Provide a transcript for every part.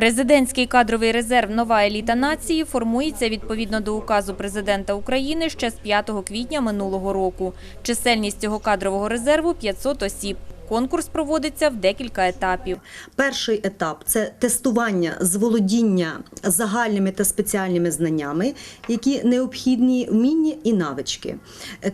Президентський кадровий резерв «Нова еліта нації» формується відповідно до указу президента України ще з 5 квітня минулого року. Чисельність цього кадрового резерву – 500 осіб. Конкурс проводиться в декілька етапів. Перший етап це тестування з володіння загальними та спеціальними знаннями, які необхідні вміння і навички.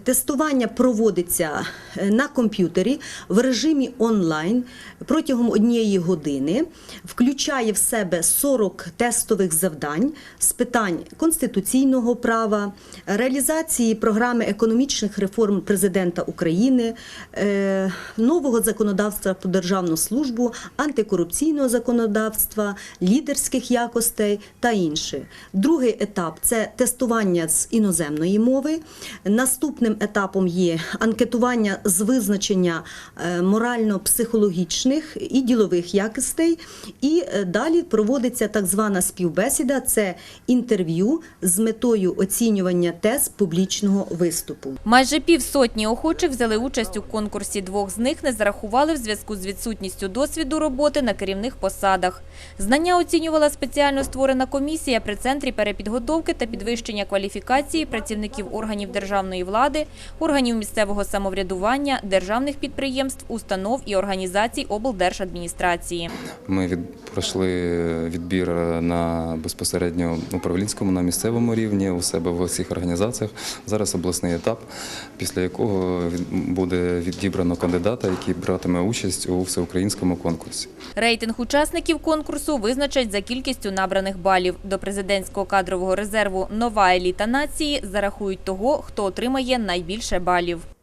Тестування проводиться е, на комп'ютері в режимі онлайн протягом однієї години, включає в себе 40 тестових завдань з питань конституційного права, реалізації програми економічних реформ президента України, е, нового законодавства про державну службу, антикорупційного законодавства, лідерських якостей та інше. Другий етап це тестування з іноземної мови. Наступним етапом є анкетування з визначення е, морально-психологічних і ділових якостей. І е, далі проводиться так звана співбесіда це інтерв'ю з метою оцінювання тез публічного виступу. Майже півсотні охочих взяли участь у конкурсі. Двох з них не зарахували в зв'язку з відсутністю досвіду роботи на керівних посадах. Знання оцінювала спеціально створена комісія при Центрі перепідготовки та підвищення кваліфікації працівників органів державної влади, органів місцевого самоврядування, державних підприємств, установ і організацій облдержадміністрації. Ми від, пройшли відбір на безпосередньо управлінському на місцевому рівні у себе в усіх організаціях. Зараз обласний етап, після якого буде відібрано кандидата, який братиме участь у всеукраїнському конкурсі. Рейтинг учасників конкурсу визначать за кількістю набраних балів. До президентського кадрового резерву «Нова еліта нації» зарахують того, хто отримає найбільше балів.